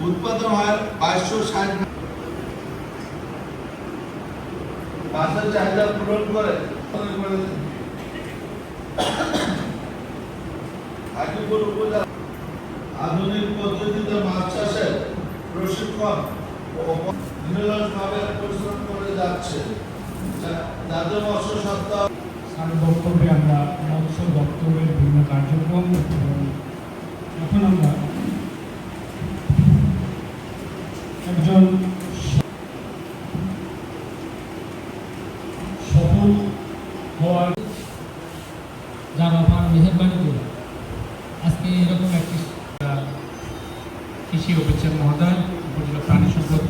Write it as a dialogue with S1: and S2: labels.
S1: উৎপাদন হয় বাইশশো ষাট মাছের চাহিদা পূরণ করে আধুনিক পদ্ধতিতে মাছ চাষের প্রশিক্ষণ করে যাচ্ছে। যা- যাদের মৎস্য সত্তা
S2: আমরা মৎস্য দপ্তরের বিভিন্ন কার্যক্রম একজন সফল হওয়ার যারা আমার মেহরবানি করে আজকে এরকম একটি কৃষি অফিসার মহোদয়, উপজেলা প্রাণী সম্পদ